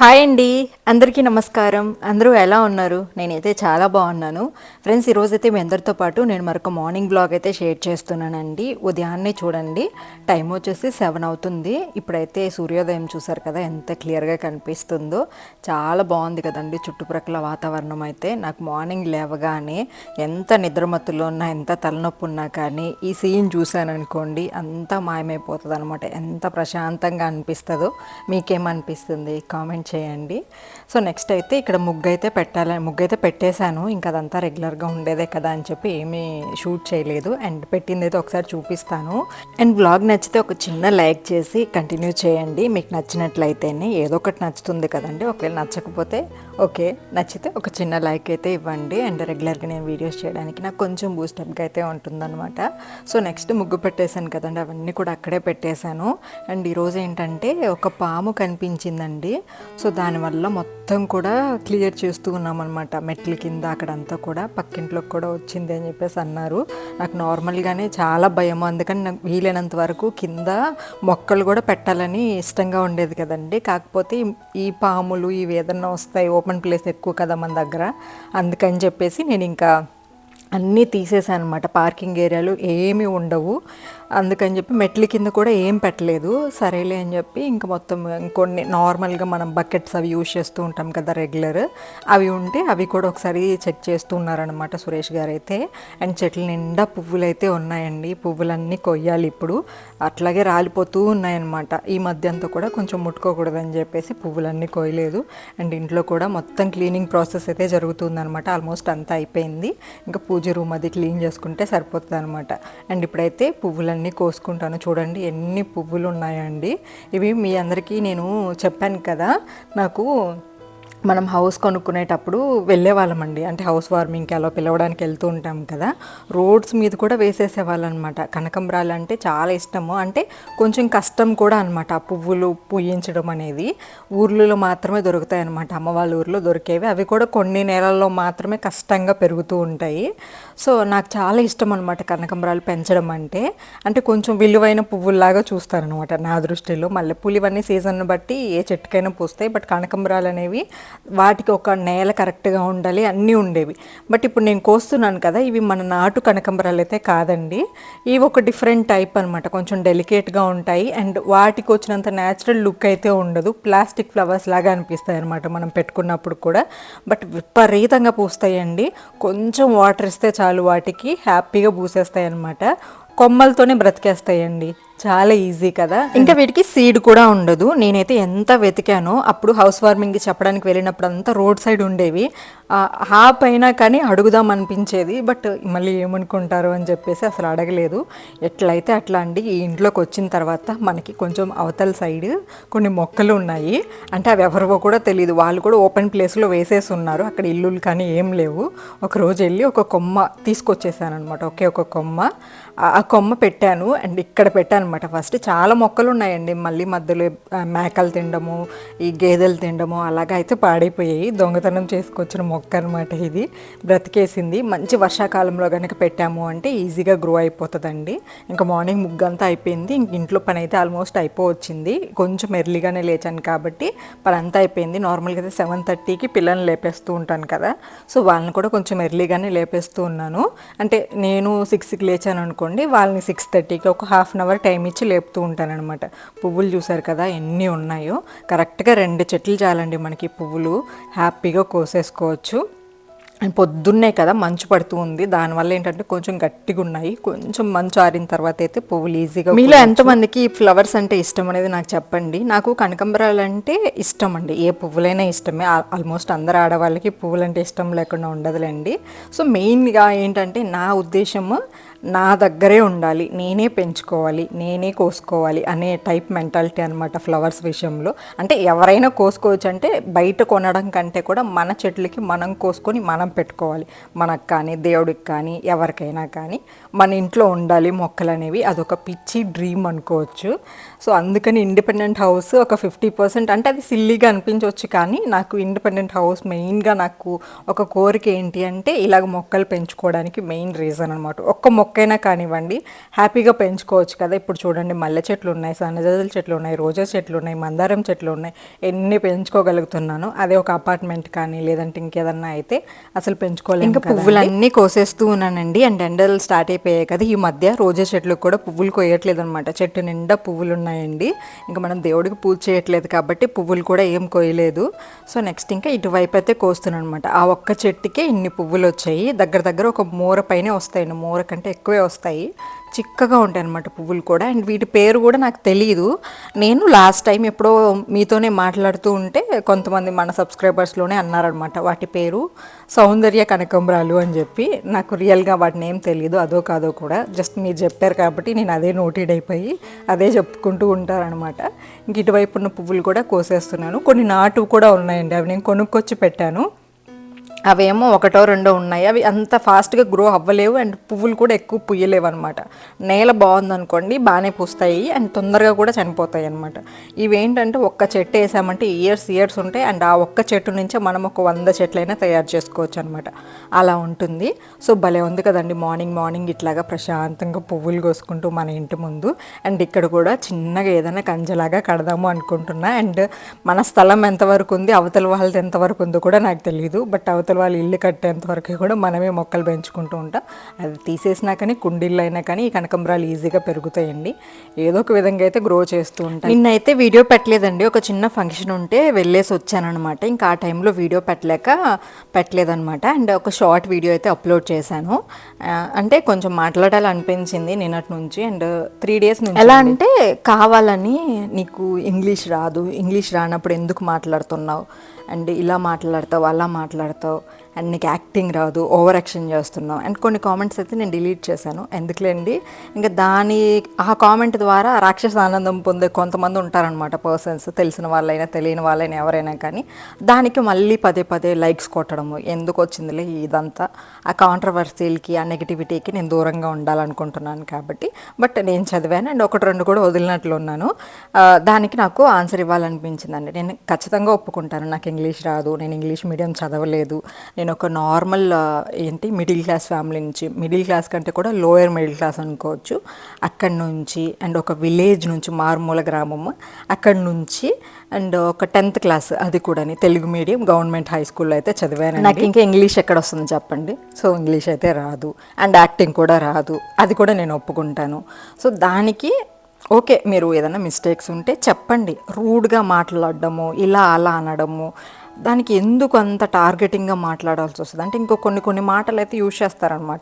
Hi అండి. అందరికీ నమస్కారం. అందరూ ఎలా ఉన్నారు? నేనైతే చాలా బాగున్నాను. ఫ్రెండ్స్ ఈరోజైతే మీ అందరితో పాటు నేను మరొక మార్నింగ్ బ్లాగ్ అయితే షేర్ చేస్తున్నానండి. ఉదయాన్నే చూడండి. టైం వచ్చేసి సెవెన్ అవుతుంది. ఇప్పుడైతే సూర్యోదయం చూసారు కదా ఎంత క్లియర్గా కనిపిస్తుందో. చాలా బాగుంది కదండి చుట్టుప్రక్కల వాతావరణం అయితే. నాకు మార్నింగ్ లేవగానే ఎంత నిద్రమత్తులో ఉన్నా ఎంత తలనొప్పి ఉన్నా కానీ ఈ సీన్ చూశాను అనుకోండి అంతా మాయమైపోతుంది అనమాట ఎంత ప్రశాంతంగా అనిపిస్తుందో మీకేమనిపిస్తుంది? కామెంట్ చేయండి. సో నెక్స్ట్ అయితే ఇక్కడ ముగ్గు అయితే పెట్టాలి ముగ్గు అయితే పెట్టేశాను. ఇంకా అదంతా రెగ్యులర్గా ఉండేదే కదా అని చెప్పి ఏమీ షూట్ చేయలేదు. అండ్ పెట్టింది అయితే ఒకసారి చూపిస్తాను. అండ్ బ్లాగ్ నచ్చితే ఒక చిన్న లైక్ చేసి కంటిన్యూ చేయండి. మీకు నచ్చినట్లయితేనే ఏదో ఒకటి నచ్చుతుంది కదండి. ఒకవేళ నచ్చకపోతే ఓకే నచ్చితే ఒక చిన్న లైక్ అయితే ఇవ్వండి. అండ్ రెగ్యులర్గా నేను వీడియోస్ చేయడానికి నాకు కొంచెం బూస్టప్గా అయితే ఉంటుందన్నమాట. సో నెక్స్ట్ ముగ్గు పెట్టేశాను కదండి అవన్నీ కూడా అక్కడే పెట్టేశాను. అండ్ ఈరోజు ఏంటంటే ఒక పాము కనిపించిందండి. సో దానివల్ల మొత్తం కూడా క్లియర్ చేస్తూ ఉన్నామన్నమాట. మెట్ల కింద అక్కడంతా కూడా పక్కింట్లోకి కూడా వచ్చింది అని చెప్పేసి అన్నారు. నాకు నార్మల్గానే చాలా భయం అందుకని నాకు వీలైనంత వరకు కింద మొక్కలు కూడా పెట్టాలని ఇష్టంగా ఉండేది కదండి. కాకపోతే ఈ- పాములు ఇవి ఏదన్నా వస్తాయి ఓపెన్ ప్లేస్ ఎక్కువ కదా మన దగ్గర. అందుకని చెప్పేసి నేను ఇంకా అన్నీ తీసేసాను అనమాట పార్కింగ్ ఏరియాలు ఏమీ ఉండవు. అందుకని చెప్పి మెట్ల కింద కూడా ఏం పెట్టలేదు. సరేలే అని చెప్పి ఇంకా మొత్తం ఇంకొన్ని నార్మల్గా మనం బకెట్స్ అవి యూజ్ చేస్తూ ఉంటాం కదా రెగ్యులర్. అవి ఉంటే అవి కూడా ఒకసారి చెక్ చేస్తూ ఉన్నారనమాట సురేష్ గారు అయితే అండ్ చెట్ల నిండా పువ్వులు అయితే ఉన్నాయండి. పువ్వులన్నీ కొయ్యాలి ఇప్పుడు. అట్లాగే రాలిపోతూ ఉన్నాయన్నమాట. ఈ మధ్య అంతా కూడా కొంచెం ముట్టుకోకూడదని చెప్పేసి పువ్వులన్నీ కొయ్యలేదు. అండ్ ఇంట్లో కూడా మొత్తం క్లీనింగ్ ప్రాసెస్ అయితే జరుగుతుందనమాట ఆల్మోస్ట్ అంతా అయిపోయింది. ఇంకా పూజ రూమ్ అది క్లీన్ చేసుకుంటే సరిపోతుంది అనమాట అండ్ ఇప్పుడైతే పువ్వులన్నీ కోసుకుంటాను. చూడండి ఎన్ని పువ్వులు ఉన్నాయండి ఇవి మీ అందరికీ నేను చెప్పాను కదా నాకు మనం హౌస్ కొనుక్కునేటప్పుడు వెళ్ళేవాళ్ళమండి. అంటే హౌస్ వార్మింగ్కి అలా పిలవడానికి వెళ్తూ ఉంటాం కదా రోడ్స్ మీద కూడా వేసేసేవాళ్ళనమాట. కనకంబరాలు అంటే చాలా ఇష్టము. అంటే కొంచెం కష్టం కూడా అనమాట ఆ పువ్వులు పూయించడం అనేది. ఊర్లలో మాత్రమే దొరుకుతాయి అనమాట అమ్మ వాళ్ళ ఊర్లో దొరికేవి. అవి కూడా కొన్ని నెలల్లో మాత్రమే కష్టంగా పెరుగుతూ ఉంటాయి. సో నాకు చాలా ఇష్టం అనమాట కనకంబరాలు పెంచడం అంటే. అంటే కొంచెం విలువైన పువ్వుల్లాగా చూస్తారనమాట నా దృష్టిలో. మల్లెపూలు ఇవన్నీ సీజన్ బట్టి ఏ చెట్టుకైనా పూస్తాయి. బట్ కనకంబరాలు అనేవి వాటికి ఒక నేల కరెక్ట్గా ఉండాలి అన్నీ ఉండేవి. బట్ ఇప్పుడు నేను కోస్తున్నాను కదా ఇవి మన నాటు కనకంబరాలు అయితే కాదండి. ఇవి ఒక డిఫరెంట్ టైప్ అనమాట కొంచెం డెలికేట్గా ఉంటాయి. అండ్ వాటికి వచ్చినంత న్యాచురల్ లుక్ అయితే ఉండదు. ప్లాస్టిక్ ఫ్లవర్స్ లాగా అనిపిస్తాయి అనమాట మనం పెట్టుకున్నప్పుడు కూడా. బట్ విపరీతంగా పూస్తాయండి. కొంచెం వాటర్ ఇస్తే చాలా వాటికి హ్యాపీగా పూసేస్తాయి అన్నమాట కొమ్మలతోనే బ్రతికేస్తాయండి. చాలా ఈజీ కదా. ఇంకా వీటికి సీడ్ కూడా ఉండదు. నేనైతే ఎంత వెతికానో అప్పుడు హౌస్ వార్మింగ్ చెప్పడానికి వెళ్ళినప్పుడు అంతా రోడ్ సైడ్ ఉండేవి. ఆ, పైన అయినా కానీ అడుగుదాం అనిపించేది. బట్ మళ్ళీ ఏమనుకుంటారు అని చెప్పేసి అసలు అడగలేదు. ఎట్లయితే అట్లా అండి ఈ ఇంట్లోకి వచ్చిన తర్వాత మనకి కొంచెం అవతల సైడ్ కొన్ని మొక్కలు ఉన్నాయి. అంటే అవి ఎవరివో కూడా తెలియదు వాళ్ళు కూడా ఓపెన్ ప్లేస్లో వేసేసి ఉన్నారు. అక్కడ ఇల్లులు కానీ ఏం లేవు. ఒక రోజు వెళ్ళి ఒక కొమ్మ తీసుకొచ్చేసాను అనమాట ఒకే ఒక కొమ్మ. ఆ కొమ్మ పెట్టాను. అండ్ ఇక్కడ పెట్టాను అనమాట ఫస్ట్ చాలా మొక్కలు ఉన్నాయండి మళ్ళీ మధ్యలో మేకలు తినడము ఈ గేదెలు తినడము అలాగా అయితే పాడైపోయాయి. దొంగతనం చేసుకొచ్చిన మొక్క అనమాట ఇది. బ్రతికేసింది. మంచి వర్షాకాలంలో కనుక పెట్టాము అంటే ఈజీగా గ్రో అయిపోతుందండి. ఇంకా మార్నింగ్ ముగ్గంతా అయిపోయింది. ఇంక ఇంట్లో పని అయితే ఆల్మోస్ట్ అయిపోవచ్చింది. కొంచెం ఎర్లీగానే లేచాను కాబట్టి పని అంతా అయిపోయింది. నార్మల్గా అయితే సెవెన్ థర్టీకి పిల్లల్ని లేపేస్తూ ఉంటాను కదా. సో వాళ్ళని కూడా కొంచెం ఎర్లీగానే లేపేస్తూ ఉన్నాను. అంటే నేను సిక్స్కి లేచాను అనుకోండి వాళ్ళని సిక్స్ థర్టీకి ఒక హాఫ్ అన్ అవర్ టైం ఇచ్చి లేపుతూ ఉంటాను అనమాట పువ్వులు చూసారు కదా ఎన్ని ఉన్నాయో. కరెక్ట్గా రెండు చెట్లు చాలండి మనకి పువ్వులు. హ్యాపీగా కోసేసుకోవచ్చు. పొద్దున్నే కదా మంచు పడుతూ ఉంది. దానివల్ల ఏంటంటే కొంచెం గట్టిగా ఉన్నాయి. కొంచెం మంచు ఆరిన తర్వాత అయితే పువ్వులు ఈజీగా మీలో ఎంతమందికి ఫ్లవర్స్ అంటే ఇష్టం అనేది నాకు చెప్పండి. నాకు కనకంబరాలు అంటే ఇష్టం అండి. ఏ పువ్వులైనా ఇష్టమే. ఆల్మోస్ట్ అందరు ఆడవాళ్ళకి పువ్వులు అంటే ఇష్టం లేకుండా ఉండదులేండి. సో మెయిన్గా ఏంటంటే నా ఉద్దేశము నా దగ్గరే ఉండాలి నేనే పెంచుకోవాలి నేనే కోసుకోవాలి అనే టైప్ మెంటాలిటీ అనమాట ఫ్లవర్స్ విషయంలో. అంటే ఎవరైనా కోసుకోవచ్చు అంటే బయట కొనడం కంటే కూడా మన చెట్లకి మనం కోసుకొని మనం పెట్టుకోవాలి. మనకు కానీ దేవుడికి కానీ ఎవరికైనా కానీ మన ఇంట్లో ఉండాలి మొక్కలు అనేవి. అదొక పిచ్చి డ్రీమ్ అనుకోవచ్చు. సో అందుకని ఇండిపెండెంట్ హౌస్ ఒక ఫిఫ్టీ పర్సెంట్ అంటే అది సిల్లీగా అనిపించవచ్చు కానీ నాకు ఇండిపెండెంట్ హౌస్ మెయిన్గా నాకు ఒక కోరిక ఏంటి అంటే ఇలాగ మొక్కలు పెంచుకోవడానికి మెయిన్ రీజన్ అనమాట ఒక్క మొక్క మొక్కైనా కానివ్వండి హ్యాపీగా పెంచుకోవచ్చు కదా. ఇప్పుడు చూడండి మల్లె చెట్లు ఉన్నాయి సన్నజాజుల చెట్లు ఉన్నాయి రోజా చెట్లు ఉన్నాయి మందారం చెట్లు ఉన్నాయి. ఎన్ని పెంచుకోగలుగుతున్నాను అదే ఒక అపార్ట్మెంట్ కానీ లేదంటే ఇంకేదన్నా అయితే అసలు పెంచుకోలేము ఇంకా. పువ్వులన్నీ కోసేస్తూ ఉన్నానండి. అండ్ ఎండలు స్టార్ట్ అయిపోయాయి కదా ఈ మధ్య రోజా చెట్లకు కూడా పువ్వులు కోయట్లేదు అనమాట చెట్టు నిండా పువ్వులు ఉన్నాయండి. ఇంకా మనం దేవుడికి పూజ చేయట్లేదు కాబట్టి పువ్వులు కూడా ఏం కోయలేదు సో నెక్స్ట్ ఇంకా ఇటువైపు అయితే కోస్తున్నాను అనమాట ఆ ఒక్క చెట్టుకే ఇన్ని పువ్వులు వచ్చాయి. దగ్గర దగ్గర ఒక మూర పైనే వస్తాయండి. మూర కంటే ఎక్కువే వస్తాయి. చిక్కగా ఉంటాయి అనమాట పువ్వులు కూడా. అండ్ వీటి పేరు కూడా నాకు తెలియదు నేను లాస్ట్ టైం ఎప్పుడో మీతోనే మాట్లాడుతూ ఉంటే కొంతమంది మన సబ్స్క్రైబర్స్లోనే అన్నారనమాట వాటి పేరు సౌందర్య కనకంబరాలు అని చెప్పి. నాకు రియల్గా వాటిని ఏం తెలియదు అదో కాదో కూడా. జస్ట్ మీరు చెప్పారు కాబట్టి నేను అదే నోటెడ్ అయిపోయి అదే చెప్పుకుంటూ ఉంటారనమాట ఇంక ఇటువైపు ఉన్న పువ్వులు కూడా కోసేస్తున్నాను. కొన్ని నాటు కూడా ఉన్నాయండి. అవి నేను కొనుక్కొచ్చి పెట్టాను. అవేమో ఒకటో రెండో ఉన్నాయి. అవి అంత ఫాస్ట్గా గ్రో అవ్వలేవు అండ్ పువ్వులు కూడా ఎక్కువ పుయ్యలేవు అనమాట నేల బాగుందనుకోండి బాగానే పూస్తాయి అండ్ తొందరగా కూడా చనిపోతాయి అనమాట ఇవేంటంటే ఒక్క చెట్టు వేసామంటే ఇయర్స్ ఇయర్స్ ఉంటాయి అండ్ ఆ ఒక్క చెట్టు నుంచే మనం ఒక వంద చెట్లైనా తయారు చేసుకోవచ్చు అనమాట అలా ఉంటుంది. సో భలే ఉంది కదండి మార్నింగ్ మార్నింగ్ ఇట్లాగా ప్రశాంతంగా పువ్వులు కోసుకుంటూ మన ఇంటి ముందు అండ్ ఇక్కడ కూడా చిన్నగా ఏదైనా కంజలాగా కడదాము అనుకుంటున్నా అండ్ మన స్థలం ఎంతవరకు ఉంది అవతల వాళ్ళది ఎంతవరకు ఉందో కూడా నాకు తెలియదు బట్ అవతల వాళ్ళు ఇల్లు కట్టేంత వరకు కూడా మనమే మొక్కలు పెంచుకుంటూ ఉంటాం. అది తీసేసినా కానీ కుండీళ్ళు అయినా కానీ ఈ కనకంబరాలు ఈజీగా పెరుగుతాయండి. ఏదో ఒక విధంగా అయితే గ్రో చేస్తూ ఉంటాయి. నిన్నైతే వీడియో పెట్టలేదండి. ఒక చిన్న ఫంక్షన్ ఉంటే వెళ్ళేసి వచ్చానమాట ఇంకా ఆ టైంలో వీడియో పెట్టలేక పెట్టలేదన్నమాట. అండ్ ఒక షార్ట్ వీడియో అయితే అప్లోడ్ చేశాను. అంటే కొంచెం మాట్లాడాలనిపించింది నిన్నటి నుంచి అండ్ త్రీ డేస్ నుంచి ఎలా అంటే కావాలని నీకు ఇంగ్లీష్ రాదు. ఇంగ్లీష్ రానప్పుడు ఎందుకు మాట్లాడుతున్నావు? అండ్ ఇలా మాట్లాడతావు అలా మాట్లాడతావు. అండ్ నీకు యాక్టింగ్ రాదు ఓవర్ యాక్షన్ చేస్తున్నావు. అండ్ కొన్ని కామెంట్స్ అయితే నేను డిలీట్ చేశాను. ఎందుకులేండి? ఇంకా దాని ఆ కామెంట్ ద్వారా రాక్షస ఆనందం పొందే కొంతమంది ఉంటారనమాట పర్సన్స్ తెలిసిన వాళ్ళైనా తెలియని వాళ్ళైనా ఎవరైనా కానీ. దానికి మళ్ళీ పదే పదే లైక్స్ కొట్టడము. ఎందుకు వచ్చిందిలే ఇదంతా? ఆ కాంట్రవర్సీలకి ఆ నెగిటివిటీకి నేను దూరంగా ఉండాలనుకుంటున్నాను కాబట్టి. బట్ నేను చదివాను అండ్ ఒకటి రెండు కూడా వదిలినట్లు ఉన్నాను. దానికి నాకు ఆన్సర్ ఇవ్వాలనిపించిందండి. నేను ఖచ్చితంగా ఒప్పుకుంటాను. నాకు ఇంగ్లీష్ రాదు. నేను ఇంగ్లీష్ మీడియం చదవలేదు. నేను ఒక నార్మల్ ఏంటి మిడిల్ క్లాస్ ఫ్యామిలీ నుంచి మిడిల్ క్లాస్ కంటే కూడా లోయర్ మిడిల్ క్లాస్ అనుకోవచ్చు. అక్కడి నుంచి అండ్ ఒక విలేజ్ నుంచి మారుమూల గ్రామము అక్కడి నుంచి అండ్ ఒక టెన్త్ క్లాస్ అది కూడా తెలుగు మీడియం గవర్నమెంట్ హై స్కూల్లో అయితే చదివాను నాకు ఇంకా ఇంగ్లీష్ ఎక్కడ వస్తుంది చెప్పండి? సో ఇంగ్లీష్ అయితే రాదు. అండ్ యాక్టింగ్ కూడా రాదు. అది కూడా నేను ఒప్పుకుంటాను. సో దానికి ఓకే మీరు ఏదైనా మిస్టేక్స్ ఉంటే చెప్పండి. రూడ్గా మాట్లాడడము ఇలా అలా అనడము దానికి ఎందుకు అంత టార్గెటింగ్గా మాట్లాడాల్సి వస్తుంది? అంటే ఇంకో కొన్ని కొన్ని మాటలు అయితే యూజ్ చేస్తారనమాట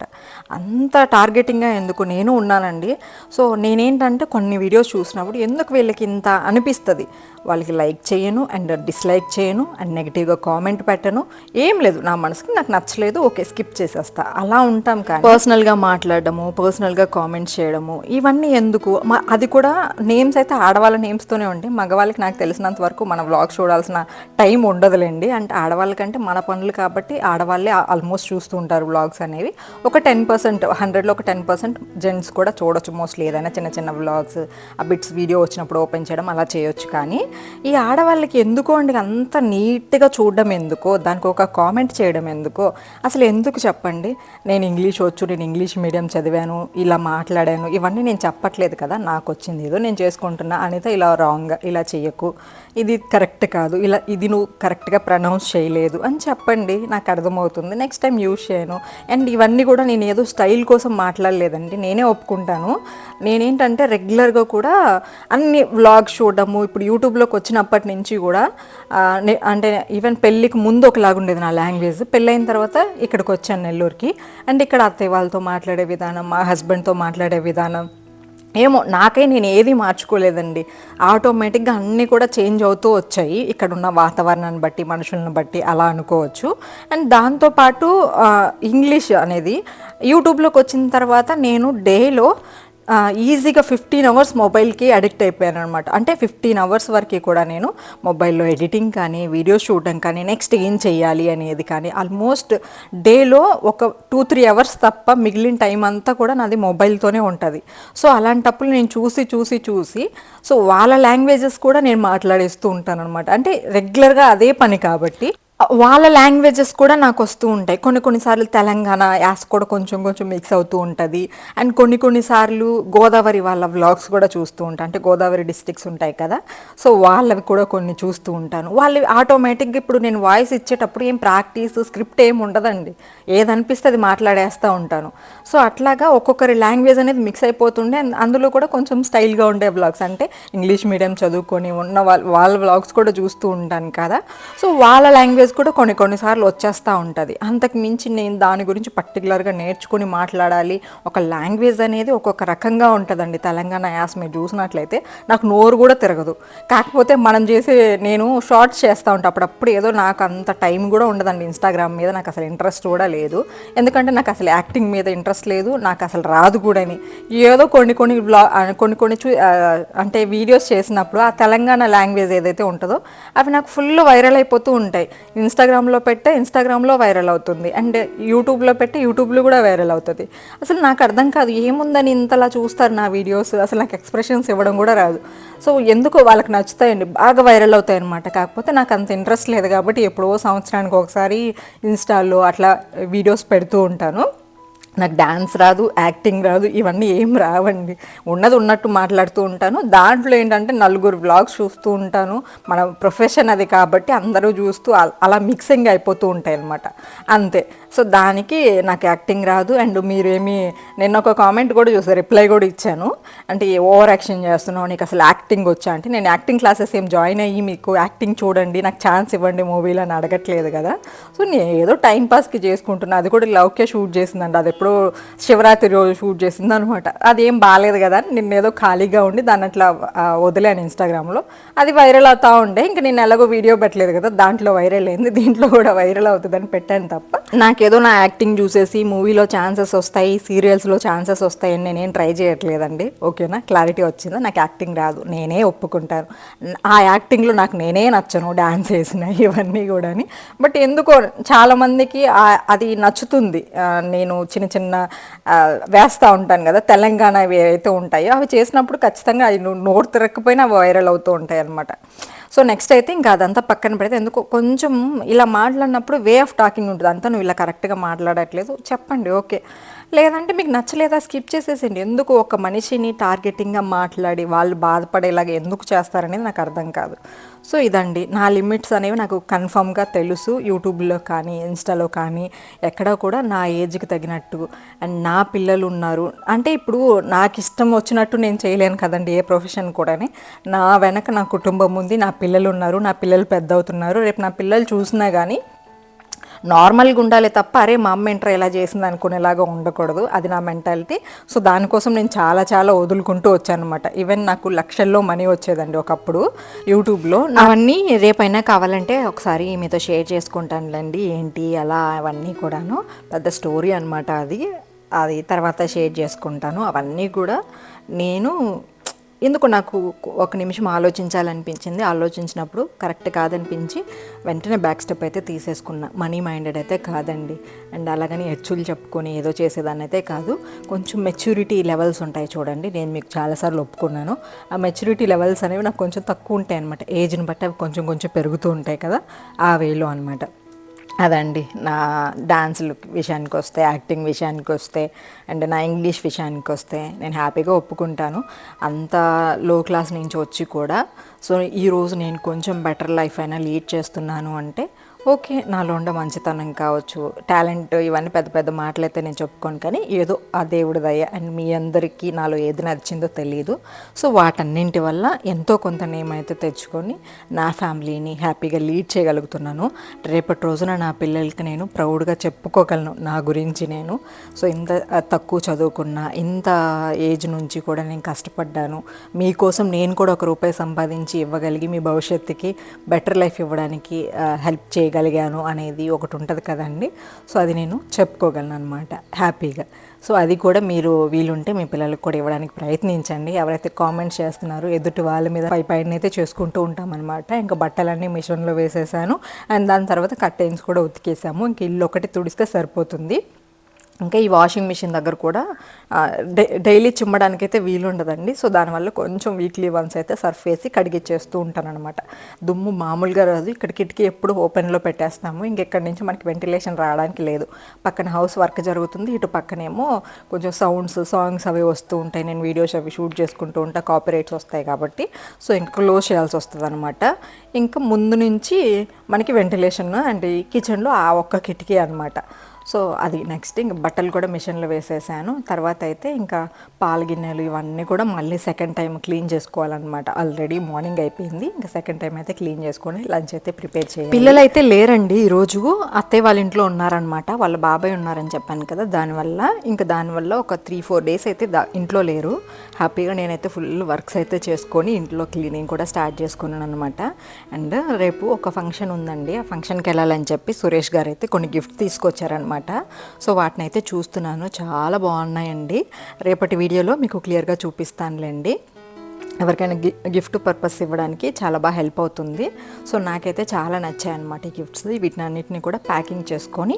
అంత టార్గెటింగ్గా ఎందుకు? నేను ఉన్నానండి. సో నేనేంటంటే కొన్ని వీడియోస్ చూసినప్పుడు ఎందుకు వీళ్ళకి ఇంత అనిపిస్తుంది? వాళ్ళకి లైక్ చేయను అండ్ డిస్లైక్ చేయను అండ్ నెగిటివ్గా కామెంట్ పెట్టను. ఏం లేదు. నా మనసుకి నాకు నచ్చలేదు. ఓకే స్కిప్ చేసేస్తా. అలా ఉంటాం కానీ పర్సనల్గా మాట్లాడడము పర్సనల్గా కామెంట్ చేయడము ఇవన్నీ ఎందుకు? అది కూడా నేమ్స్ అయితే ఆడవాళ్ళ నేమ్స్తోనే ఉంటాయి. మగవాళ్ళకి నాకు తెలిసినంత వరకు మన వ్లాగ్ చూడాల్సిన టైం ఉండదు ఉండదులేండి అంటే ఆడవాళ్ళకంటే మన పనులు కాబట్టి ఆడవాళ్ళే ఆల్మోస్ట్ చూస్తూ ఉంటారు వ్లాగ్స్ అనేవి. ఒక టెన్ పర్సెంట్ హండ్రెడ్లో ఒక టెన్ పర్సెంట్ జెంట్స్ కూడా చూడొచ్చు మోస్ట్లీ ఏదైనా చిన్న చిన్న వ్లాగ్స్ ఆ బిట్స్ వీడియో వచ్చినప్పుడు ఓపెన్ చేయడం అలా చేయొచ్చు. కానీ ఈ ఆడవాళ్ళకి ఎందుకో అండి అంత నీట్గా చూడడం ఎందుకో దానికి ఒక కామెంట్ చేయడం ఎందుకో అసలు ఎందుకు చెప్పండి? నేను ఇంగ్లీష్ వచ్చు నేను ఇంగ్లీష్ మీడియం చదివాను ఇలా మాట్లాడాను ఇవన్నీ నేను చెప్పట్లేదు కదా నాకు వచ్చింది ఏదో నేను చేసుకుంటున్నా అనేది ఇలా రాంగ్ ఇలా చేయకు ఇది కరెక్ట్ కాదు ఇలా ఇది నువ్వు కరెక్ట్ కరెక్ట్గా ప్రనౌన్స్ చేయలేదు అని చెప్పండి నాకు అర్థమవుతుంది. నెక్స్ట్ టైం యూజ్ చేయను. అండ్ ఇవన్నీ కూడా నేను ఏదో స్టైల్ కోసం మాట్లాడలేదండి. నేనే ఒప్పుకుంటాను. నేనేంటంటే రెగ్యులర్గా కూడా అన్ని వ్లాగ్స్ చూడడము ఇప్పుడు యూట్యూబ్లోకి వచ్చినప్పటి నుంచి కూడా అంటే ఈవెన్ పెళ్ళికి ముందు ఒకలాగా ఉండేది నా లాంగ్వేజ్ పెళ్ళైన తర్వాత ఇక్కడికి వచ్చాను నెల్లూరుకి. అండ్ ఇక్కడ అత్తయ్య వాళ్ళతో మాట్లాడే విధానం మా హస్బెండ్తో మాట్లాడే విధానం ఏమో నాకై నేను ఏది మార్చుకోలేదండి. ఆటోమేటిక్గా అన్నీ కూడా చేంజ్ అవుతూ వచ్చాయి. ఇక్కడ ఉన్న వాతావరణాన్ని బట్టి మనుషులను బట్టి అలా అనుకోవచ్చు. అండ్ దాంతోపాటు ఇంగ్లీష్ అనేది యూట్యూబ్లోకి వచ్చిన తర్వాత నేను డేలో ఈజీగా ఫిఫ్టీన్ అవర్స్ మొబైల్కి అడిక్ట్ అయిపోయాను అనమాట అంటే ఫిఫ్టీన్ అవర్స్ వరకు కూడా నేను మొబైల్లో ఎడిటింగ్ కానీ వీడియోస్ చూడడం కానీ నెక్స్ట్ ఏం చేయాలి అనేది కానీ ఆల్మోస్ట్ డేలో ఒక టూ త్రీ అవర్స్ తప్ప మిగిలిన టైం అంతా కూడా నాది మొబైల్తోనే ఉంటుంది. సో అలాంటప్పుడు నేను చూసి చూసి చూసి సో వాళ్ళ లాంగ్వేజెస్ కూడా నేను మాట్లాడేస్తూ ఉంటాను అనమాట అంటే రెగ్యులర్గా అదే పని కాబట్టి వాళ్ళ లాంగ్వేజెస్ కూడా నాకు వస్తూ ఉంటాయి. కొన్ని కొన్నిసార్లు తెలంగాణ యాస కూడా కొంచెం కొంచెం మిక్స్ అవుతూ ఉంటుంది. అండ్ కొన్ని కొన్నిసార్లు గోదావరి వాళ్ళ వ్లాగ్స్ కూడా చూస్తూ ఉంటాను అంటే గోదావరి డిస్ట్రిక్ట్స్ ఉంటాయి కదా. సో వాళ్ళవి కూడా కొన్ని చూస్తూ ఉంటాను. వాళ్ళు ఆటోమేటిక్గా ఇప్పుడు నేను వాయిస్ ఇచ్చేటప్పుడు ఏం ప్రాక్టీస్ స్క్రిప్ట్ ఏం ఉండదండి. ఏదనిపిస్తే అది మాట్లాడేస్తూ ఉంటాను. సో అట్లాగా ఒక్కొక్కరి లాంగ్వేజ్ అనేది మిక్స్ అయిపోతుండే. అందులో కూడా కొంచెం స్టైల్గా ఉండే వ్లాగ్స్ అంటే ఇంగ్లీష్ మీడియం చదువుకొని ఉన్న వాళ్ళ వాళ్ళ వ్లాగ్స్ కూడా చూస్తూ ఉంటాను కదా. సో వాళ్ళ లాంగ్వేజ్ కూడా కొన్ని కొన్నిసార్లు వచ్చేస్తూ ఉంటుంది. అంతకు మించి నేను దాని గురించి పర్టికులర్గా నేర్చుకుని మాట్లాడాలి. ఒక లాంగ్వేజ్ అనేది ఒక్కొక్క రకంగా ఉంటుందండి. తెలంగాణ యాస్ మీరు చూసినట్లయితే నాకు నోరు కూడా తిరగదు. కాకపోతే మనం చేసే నేను షార్ట్స్ చేస్తూ ఉంటాను అప్పుడప్పుడు ఏదో నాకు అంత టైం కూడా ఉండదండి ఇన్స్టాగ్రామ్ మీద. నాకు అసలు ఇంట్రెస్ట్ కూడా లేదు. ఎందుకంటే నాకు అసలు యాక్టింగ్ మీద ఇంట్రెస్ట్ లేదు. నాకు అసలు రాదు కూడా అని. ఏదో కొన్ని కొన్ని బ్లా కొన్ని కొన్ని చూ అంటే వీడియోస్ చేసినప్పుడు ఆ తెలంగాణ లాంగ్వేజ్ ఏదైతే ఉంటుందో అవి నాకు ఫుల్ వైరల్ అయిపోతూ ఉంటాయి. ఇన్స్టాగ్రామ్లో పెట్టే ఇన్స్టాగ్రామ్లో వైరల్ అవుతుంది. అండ్ యూట్యూబ్లో పెట్టి యూట్యూబ్లో కూడా వైరల్ అవుతుంది. అసలు నాకు అర్థం కాదు ఏముందని ఇంతలా చూస్తారు నా వీడియోస్. అసలు నాకు ఎక్స్ప్రెషన్స్ ఇవ్వడం కూడా రాదు. సో ఎందుకో వాళ్ళకి నచ్చుతాయండి. బాగా వైరల్ అవుతాయి అనమాట కాకపోతే నాకు అంత ఇంట్రెస్ట్ లేదు కాబట్టి ఎప్పుడో సంవత్సరానికి ఒకసారి ఇన్స్టాల్లో అట్లా వీడియోస్ పెడుతూ ఉంటాను. నాకు డ్యాన్స్ రాదు యాక్టింగ్ రాదు ఇవన్నీ ఏం రావండి. ఉన్నది ఉన్నట్టు మాట్లాడుతూ ఉంటాను. దాంట్లో ఏంటంటే నలుగురు వ్లాగ్స్ చూస్తూ ఉంటాను. మన ప్రొఫెషన్ అది కాబట్టి అందరూ చూస్తూ అలా మిక్సింగ్ అయిపోతూ ఉంటాయి అనమాట అంతే. సో దానికి నాకు యాక్టింగ్ రాదు అండ్ మీరేమి నిన్న ఒక కామెంట్ కూడా చూసాను రిప్లై కూడా ఇచ్చాను. అంటే ఓవర్ యాక్షన్ చేస్తున్నావు నీకు అసలు యాక్టింగ్ వచ్చా అంటే నేను యాక్టింగ్ క్లాసెస్ ఏం జాయిన్ అయ్యి మీకు యాక్టింగ్ చూడండి నాకు ఛాన్స్ ఇవ్వండి మూవీలో అని అడగట్లేదు కదా. సో నేను ఏదో టైంపాస్కి చేసుకుంటున్నాను చేసుకుంటున్నా అది కూడా లవ్కే షూట్ చేసిందండి అది ఎప్పుడు శివరాత్రి రోజు షూట్ చేసింది అనమాట అది ఏం బాగాలేదు కదా అని నిన్న ఏదో ఖాళీగా ఉండి దాన్ని అట్లా వదిలేను వదిలాను ఇన్స్టాగ్రామ్లో. అది వైరల్ అవుతా ఉండే ఇంకా నేను ఎలాగో వీడియో పెట్టలేదు కదా దాంట్లో వైరల్ అయింది దీంట్లో కూడా వైరల్ అవుతుందని పెట్టాను తప్ప. నాకేదో నా యాక్టింగ్ చూసేసి మూవీలో ఛాన్సెస్ వస్తాయి సీరియల్స్లో ఛాన్సెస్ వస్తాయని నేనేం ట్రై చేయట్లేదండి. ఓకేనా? క్లారిటీ వచ్చిందా? నాకు యాక్టింగ్ రాదు. నేనే ఒప్పుకుంటాను. ఆ యాక్టింగ్లో నాకు నేనే నచ్చను డ్యాన్స్ వేసిన ఇవన్నీ కూడా బట్ ఎందుకో చాలామందికి అది నచ్చుతుంది. నేను చిన్న చిన్న వేస్తూ ఉంటాను కదా తెలంగాణ అయితే ఉంటాయో అవి చేసినప్పుడు ఖచ్చితంగా అవి నోరు తిరగకపోయినా వైరల్ అవుతూ ఉంటాయి అనమాట సో నెక్స్ట్ అయితే ఇంకా అదంతా పక్కన పెడితే ఎందుకు కొంచెం ఇలా మాట్లాడినప్పుడు వే ఆఫ్ టాకింగ్ ఉంటుంది. అంతా నువ్వు ఇలా కరెక్ట్గా మాట్లాడట్లేదు చెప్పండి ఓకే. లేదంటే మీకు నచ్చలేదా స్కిప్ చేసేసిండి ఎందుకు ఒక మనిషిని టార్గెటింగ్గా మాట్లాడి వాళ్ళు బాధపడేలాగా ఎందుకు చేస్తారనేది నాకు అర్థం కాదు. సో ఇదండి. నా లిమిట్స్ అనేవి నాకు కన్ఫామ్గా తెలుసు. యూట్యూబ్లో కానీ ఇన్స్టాలో కానీ ఎక్కడ కూడా నా ఏజ్కి తగినట్టు. అండ్ నా పిల్లలు ఉన్నారు. అంటే ఇప్పుడు నాకు ఇష్టం వచ్చినట్టు నేను చేయలేను కదండి ఏ ప్రొఫెషన్ కూడా నా వెనక నా కుటుంబం ఉంది నా పిల్లలు ఉన్నారు నా పిల్లలు పెద్ద అవుతున్నారు రేపు నా పిల్లలు చూసినా కానీ నార్మల్గా ఉండాలి తప్ప అరే మా అమ్మ ఇంటర్ ఎలా చేసింది అనుకునేలాగా ఉండకూడదు. అది నా మెంటాలిటీ. సో దానికోసం నేను చాలా చాలా వదులుకుంటూ వచ్చాను అనమాట ఈవెన్ నాకు లక్షల్లో మనీ వచ్చేదండి ఒకప్పుడు యూట్యూబ్లో. అవన్నీ రేపైనా కావాలంటే ఒకసారి మీతో షేర్ చేసుకుంటానులేండి. ఏంటి అలా అవన్నీ కూడాను. పెద్ద స్టోరీ అనమాట అది. అది తర్వాత షేర్ చేసుకుంటాను. అవన్నీ కూడా నేను ఎందుకు నాకు ఒక నిమిషం ఆలోచించాలనిపించింది? ఆలోచించినప్పుడు కరెక్ట్ కాదనిపించి వెంటనే బ్యాక్ స్టెప్ అయితే తీసేసుకున్నా. మనీ మైండెడ్ అయితే కాదండి. అండ్ అలాగని హెచ్చులు చెప్పుకొని ఏదో చేసేదాన్ని అయితే కాదు. కొంచెం మెచ్యూరిటీ లెవెల్స్ ఉంటాయి చూడండి. నేను మీకు చాలాసార్లు ఒప్పుకున్నాను. ఆ మెచ్యూరిటీ లెవెల్స్ అనేవి నాకు కొంచెం తక్కువ ఉంటాయి అనమాట ఏజ్ని బట్టి అవి కొంచెం కొంచెం పెరుగుతూ ఉంటాయి కదా? ఆ వేలో అనమాట అదండి. నా డాన్సులు విషయానికి వస్తే యాక్టింగ్ విషయానికి వస్తే అండ్ నా ఇంగ్లీష్ విషయానికి వస్తే నేను హ్యాపీగా ఒప్పుకుంటాను. అంత లో క్లాస్ నుంచి వచ్చి కూడా సో ఈరోజు నేను కొంచెం బెటర్ లైఫ్ అయినా లీడ్ చేస్తున్నాను అంటే ఓకే నాలో ఉండే మంచితనం కావచ్చు టాలెంట్ ఇవన్నీ పెద్ద పెద్ద మాటలైతే నేను చెప్పుకోను కానీ ఏదో ఆ దేవుడి దయ అండ్ మీ అందరికీ నాలో ఏది నచ్చిందో తెలియదు సో వాటన్నింటి వల్ల ఎంతో కొంత నేమ్ అయితే తెచ్చుకొని నా ఫ్యామిలీని హ్యాపీగా లీడ్ చేయగలుగుతున్నాను. రేపటి రోజున నా పిల్లలకి నేను ప్రౌడ్గా చెప్పుకోగలను నా గురించి నేను. సో ఇంత తక్కువ చదువుకున్నా ఇంత ఏజ్ నుంచి కూడా నేను కష్టపడ్డాను. మీకోసం నేను కూడా ఒక రూపాయి సంపాదించి ఇవ్వగలిగి మీ భవిష్యత్తుకి బెటర్ లైఫ్ ఇవ్వడానికి హెల్ప్ చేయగలిగాను అనేది ఒకటి ఉంటుంది కదండి. సో అది నేను చెప్పుకోగలను అనమాట హ్యాపీగా. సో అది కూడా మీరు వీలుంటే మీ పిల్లలకు కూడా ఇవ్వడానికి ప్రయత్నించండి. ఎవరైతే కామెంట్స్ చేస్తున్నారో ఎదుటి వాళ్ళ మీద పై పైన అయితే చేసుకుంటూ ఉంటామన్నమాట. ఇంకా బట్టలన్నీ మిషన్లో వేసేసాను. అండ్ దాని తర్వాత కర్టెన్స్ కూడా ఉతికేసాము. ఇంక ఇల్లు ఒకటి తుడిస్తే సరిపోతుంది. ఇంకా ఈ వాషింగ్ మిషన్ దగ్గర కూడా డైలీ చిమ్మడానికి అయితే వీలు ఉండదండి సో దానివల్ల కొంచెం వీక్లీ వన్స్ అయితే సర్ఫ్ వేసి కడిగిచ్చేస్తూ ఉంటాను అనమాట దుమ్ము మామూలుగా రాదు. ఇక్కడ కిటికీ ఎప్పుడు ఓపెన్లో పెట్టేస్తాము ఇంకెక్కడి నుంచి మనకి వెంటిలేషన్ రావడానికి లేదు. పక్కన హౌస్ వర్క్ జరుగుతుంది. ఇటు పక్కనేమో కొంచెం సౌండ్స్ సాంగ్స్ అవి వస్తూ ఉంటాయి. నేను వీడియోస్ అవి షూట్ చేసుకుంటూ ఉంటా. కాపీరైట్స్ వస్తాయి కాబట్టి. సో ఇంకా క్లోజ్ చేయాల్సి వస్తుంది అనమాట ఇంకా ముందు నుంచి మనకి వెంటిలేషన్ అండ్ కిచెన్లో ఆ ఒక్క కిటికీ అనమాట సో అది నెక్స్ట్ ఇంకా బట్టలు కూడా మిషన్లో వేసేసాను. తర్వాత అయితే ఇంకా పాల గిన్నెలు ఇవన్నీ కూడా మళ్ళీ సెకండ్ టైం క్లీన్ చేసుకోవాలన్నమాట. ఆల్రెడీ మార్నింగ్ అయిపోయింది. ఇంకా సెకండ్ టైం అయితే క్లీన్ చేసుకొని లంచ్ అయితే ప్రిపేర్ చేయాలి. పిల్లలు అయితే లేరండి ఈరోజు. అత్తయ్య వాళ్ళ ఇంట్లో ఉన్నారనమాట వాళ్ళ బాబాయ్ ఉన్నారని చెప్పాను కదా. దానివల్ల ఇంకా దానివల్ల ఒక త్రీ ఫోర్ డేస్ అయితే దా ఇంట్లో లేరు. హ్యాపీగా నేనైతే ఫుల్ వర్క్స్ అయితే చేసుకొని ఇంట్లో క్లీనింగ్ కూడా స్టార్ట్ చేసుకున్నాను అనమాట అండ్ రేపు ఒక ఫంక్షన్ ఉందండి. ఆ ఫంక్షన్కి వెళ్ళాలని చెప్పి సురేష్ గారు అయితే కొన్ని గిఫ్ట్ తీసుకొచ్చారనమాట సో వాటిని అయితే చూస్తున్నాను. చాలా బాగున్నాయండి. రేపటి వీడియోలో మీకు క్లియర్గా చూపిస్తానులేండి. ఎవరికైనా గి గిఫ్ట్ పర్పస్ ఇవ్వడానికి చాలా బాగా హెల్ప్ అవుతుంది. సో నాకైతే చాలా నచ్చాయి అనమాట ఈ గిఫ్ట్స్. వీటిని అన్నిటిని కూడా ప్యాకింగ్ చేసుకొని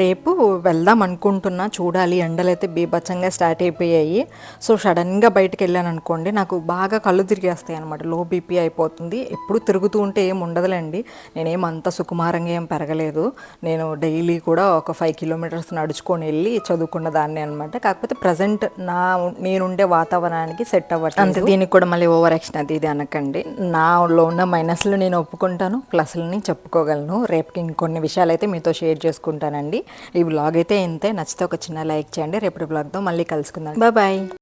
రేపు వెళ్దాం అనుకుంటున్నా. చూడాలి ఎండలు అయితే బీభత్సంగా స్టార్ట్ అయిపోయాయి. సో సడన్గా బయటకు వెళ్ళాను అనుకోండి నాకు బాగా కళ్ళు తిరిగేస్తాయి అనమాట లో బీపీ అయిపోతుంది. ఎప్పుడు తిరుగుతూ ఉంటే ఏం ఉండదులేండి. నేనేం అంత సుకుమారంగా ఏం పెరగలేదు. నేను డైలీ కూడా ఒక ఫైవ్ కిలోమీటర్స్ నడుచుకొని వెళ్ళి చదువుకున్న దాన్ని అనమాట కాకపోతే ప్రజెంట్ నా నేనుండే వాతావరణానికి సెట్ అవ్వట్లేదు. అంతే దీనికి కూడా మళ్ళీ ఓవర్ యాక్షన్ అది ఇది అనకండి. నాలో ఉన్న మైనస్లు నేను ఒప్పుకుంటాను ప్లస్లని చెప్పుకోగలను. రేపుకి ఇంకొన్ని విషయాలు అయితే మీతో షేర్ చేసుకుంటానండి. ఈ బ్లాగ్ అయితే ఇంతే. నచ్చితే ఒక చిన్న లైక్ చేయండి. రేపటి బ్లాగ్తో మళ్ళీ కలుసుకుందాం. బాయ్.